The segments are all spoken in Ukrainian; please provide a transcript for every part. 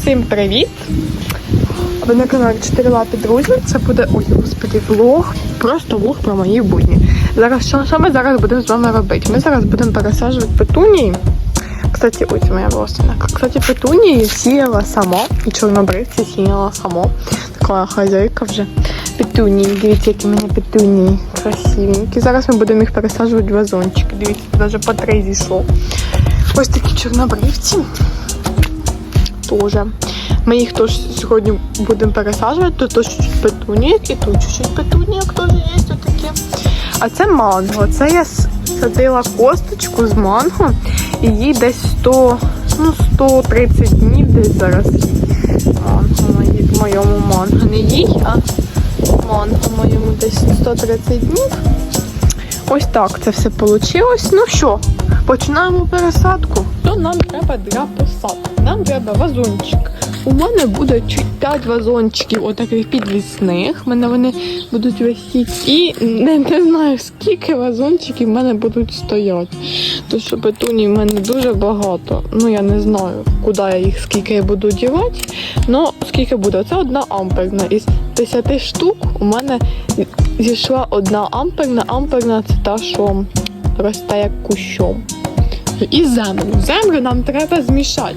Всім привіт! Ви на каналі 4 лапі друзі. Це буде ой, господи, влог. Просто влог про мої будні. Зараз що, що ми зараз будемо з вами робити? Ми зараз будемо пересаджувати петунії. Кстати, ось моя волосинка. Кстати, петунії сіяла сама, і чорнобривці сіяла сама. Така хазяйка вже. Петунії, дивіться, які в мене красивенькі. Зараз ми будемо їх пересаджувати в вазончики. Дивіться, навіть по три зійшло. Ось такі чорнобривці. Тоже. Ми їх теж сьогодні будемо пересаджувати. Тут теж чуть-чуть петунієк і тут чуть-чуть петунієк теж є такі. А це манго. Це я садила косточку з манго і їй десь 100, ну 130 днів десь зараз їй. Манго мої- моєму манго. Не їй, а манго моєму десь 130 днів. Ось так це все вийшло. Ну що, починаємо пересадку. Що нам треба для посадки? Нам треба вазончик. У мене буде чуть 5 вазончиків, отаких підвісних. У мене вони будуть висіти. І не, не знаю, скільки вазончиків в мене будуть стояти. Тому що петуній в мене дуже багато. Ну я не знаю, куди я їх, скільки я буду дівати. Ну, скільки буде? Це одна амперна. Із 10 штук у мене зійшла одна амперна. Амперна це та, що росте як кущом. І землю. Землю нам треба змішати.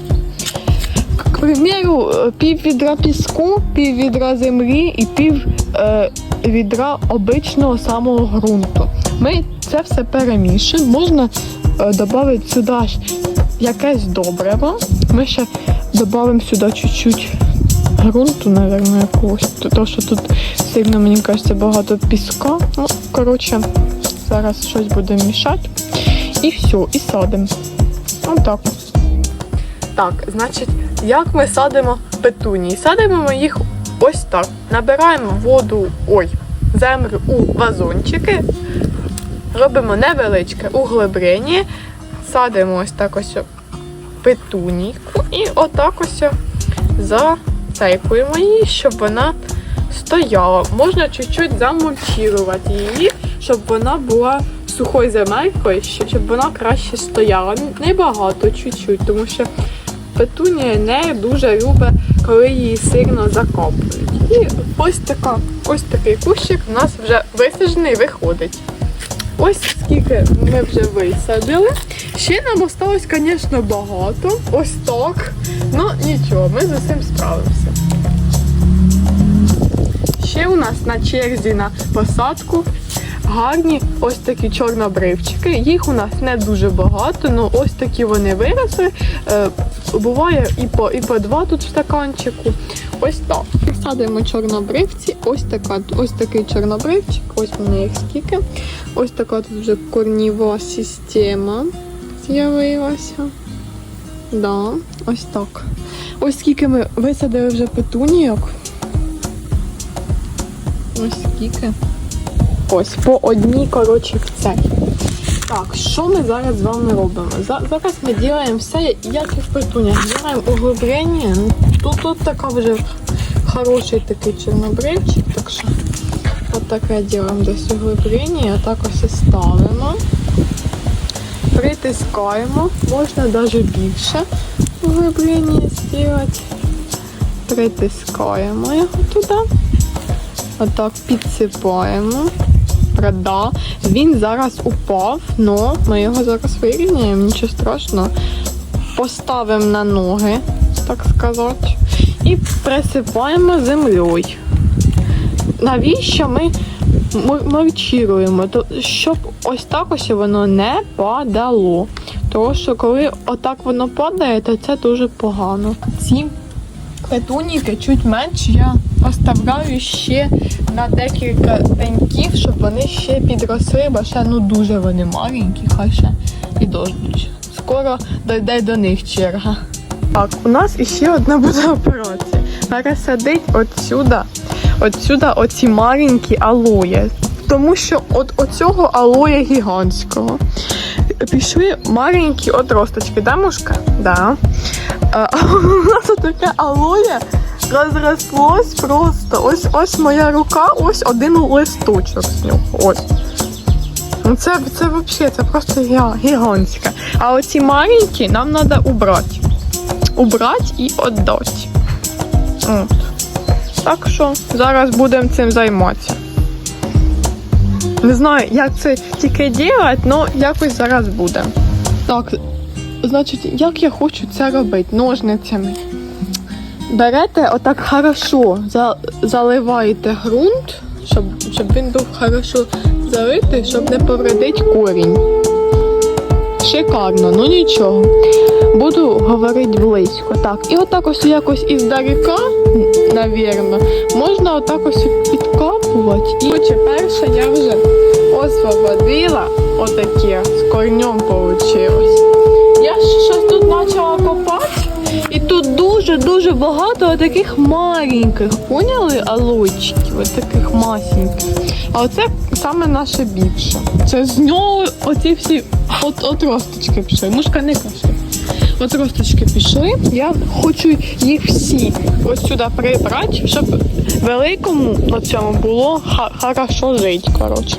К примеру, е, пів відра піску, пів відра землі і пів е, відра обичного самого ґрунту. Ми це все перемішуємо. Можна е, додати сюди якесь добриво. Ми ще додамо сюди чуть-чуть ґрунту, напевно, якогось. Тому що тут сильно, мені кажеться, багато піска. Ну, коротше, зараз щось будемо мішати. І все, і садимо. Отак. Так, значить, як ми садимо петунії? Садимо ми їх ось так. Набираємо воду, ой, землю у вазончики, робимо невеличке углеблення, садимо ось так ось петунійку і отак ось затейпуємо її, щоб вона стояла. Можна чуть-чуть замульчувати її, щоб вона була сухою земелькою, щоб вона краще стояла. Небагато, чуть-чуть, тому що петунія не дуже любить, коли її сильно закопують. І ось така, ось такий кущик у нас вже висаджений виходить. Ось скільки ми вже висадили. Ще нам осталось, звісно, багато. Ось так. Ну нічого, ми з усім справимося. Ще у нас на черзі на посадку гарні ось такі чорнобривчики. Їх у нас не дуже багато, але ось такі вони виросли. Е, буває і по, і по два тут в стаканчику. Ось так. Садимо чорнобривці. Ось така, ось такий чорнобривчик. Ось у мене їх скільки. Ось така тут вже корніва система з'явилася. Да, ось так. Ось скільки ми висадили вже петунійок. Ось скільки. Ось по одній, коротше, в цей. Так, що ми зараз з вами робимо? Зараз ми робимо все, як і в петунях. Робимо углублення. Ну, Тут, тут така вже хороший такий чорнобривчик, так що от таке робимо десь углублення, так ось і ставимо. Притискаємо, можна навіть більше углублення зробити. Притискаємо його туди. Отак підсипаємо. Правда, він зараз упав, але ми його зараз вирівняємо, нічого страшного. Поставимо на ноги, так сказати, і присипаємо землею. Навіщо ми мульчуємо? Щоб ось так ось воно не падало. Тому що коли отак воно падає, то це дуже погано. Ці петуніки чуть менше я оставляю ще на декілька деньків, щоб вони ще підросли, бо ще ну дуже вони маленькі, хай ще підождуть. Скоро дойде до них черга. Так, у нас іще одна буде операція. Пересадить отсюди, отсюди оці маленькі алоє. Тому що от оцього алоя гігантського пішли маленькі отросточки, да, мушка? Да. У нас таке алоє розрослось просто. Ось ось моя рука, ось один листочок з нього. Ось. Ну, Це, це взагалі, це просто гігантське. А оці маленькі нам треба убрати. убрати і віддати. От. Так що зараз будемо цим займатися. Не знаю, як це тільки робити, але якось зараз буде. Так, значить, як я хочу це робити? Ножницями. Берете отак хорошо, заливаєте ґрунт, щоб, щоб він був хорошо залитий, щоб не повредити корінь. Шикарно, ну нічого. Буду говорити близько. Так, і отак ось якось іздалека, навірно, можна отак ось підкапувати. І Короче, перше я вже освободила отаке, з корнем получилось. Щось тут почала копати, і тут дуже-дуже багато таких маленьких, поняли, алочків, ось таких масеньких. А оце саме наше більше. Це з нього оці всі от, отросточки пішли. Мушка не каже. Отросточки пішли. Я хочу їх всі ось сюди прибрати, щоб великому на цьому було хорошо жити. Коротше.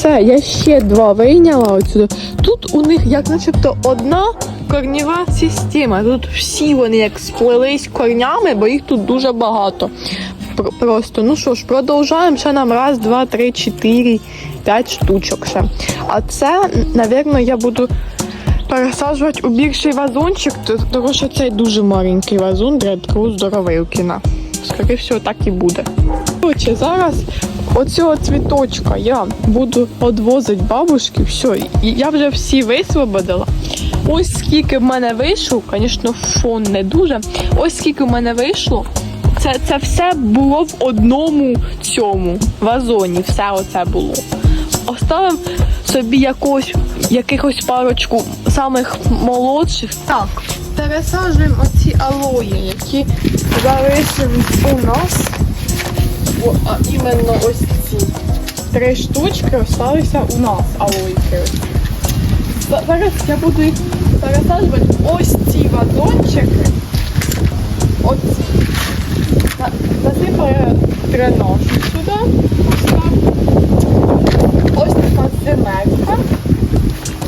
Все, я ще два вийняла отсюди. Тут у них як начебто одна корнєва система. Тут всі вони як сплелись корнями, бо їх тут дуже багато. Просто, ну що ж, продовжаємо ще нам раз, два, три, чотири, п'ять штучок ще. А це, напевно, я буду пересаджувати у більший вазончик, тому що цей дуже маленький вазон для здоровилкіна. Скоріше всього, так і буде. Коротше, зараз оцього цвіточка я буду відвозити бабушки. Все, я вже всі висвободила. Ось скільки в мене вийшло, звісно, фон не дуже. Ось скільки в мене вийшло. Це, це все було в одному цьому вазоні. Все оце було. Оставимо собі якось, якихось парочку самих молодших. Так, пересаджуємо оці алої, які залишились у нас. О, а іменно ось ці три штучки залишилися у нас алойки. Зараз я буду їх пересаджувати ось ці вазончики. Оці. На- Насипаю сюди. Ось така земелька.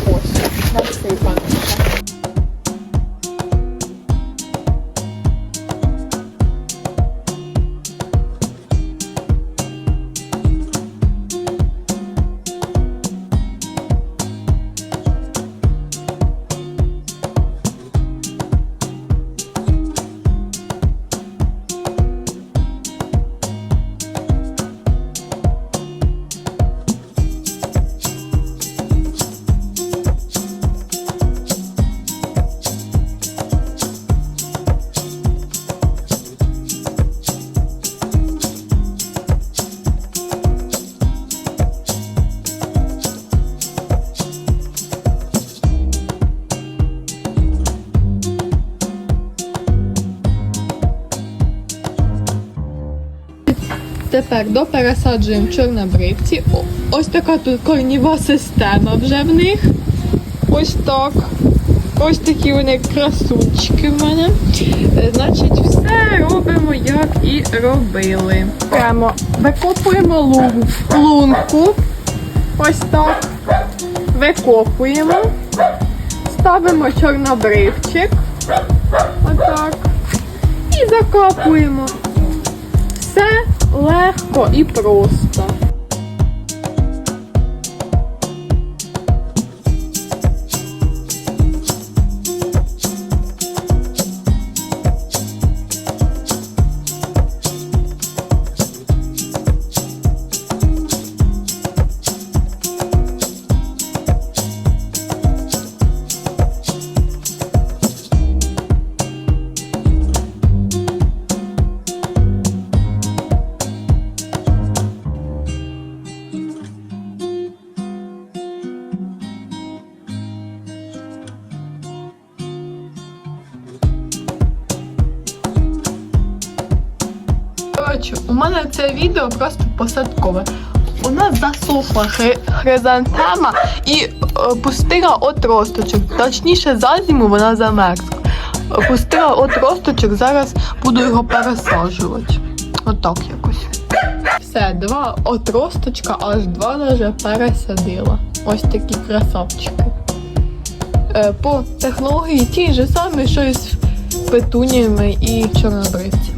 Ось, насипана. Тепер допересаджуємо чорнобривці. Ось така тут корніва система вже в них. Ось так. Ось такі вони красунчики в мене. Е, Значить, все робимо, як і робили. Прямо викопуємо лугу, лунку. Ось так. Викопуємо. Ставимо чорнобривчик. Отак. І закапуємо. Легко і просто. Коротше, у мене це відео просто посадкове. У нас засохла хри- хризантема і е, пустила отросточок. Точніше, за зиму вона замерзла. Пустила отросточок, зараз буду його пересаджувати. Отак якось. Все, два отросточка, аж два даже пересадила. Ось такі красавчики. Е, По технології ті ж самі, що і з петуніями і чорнобривці.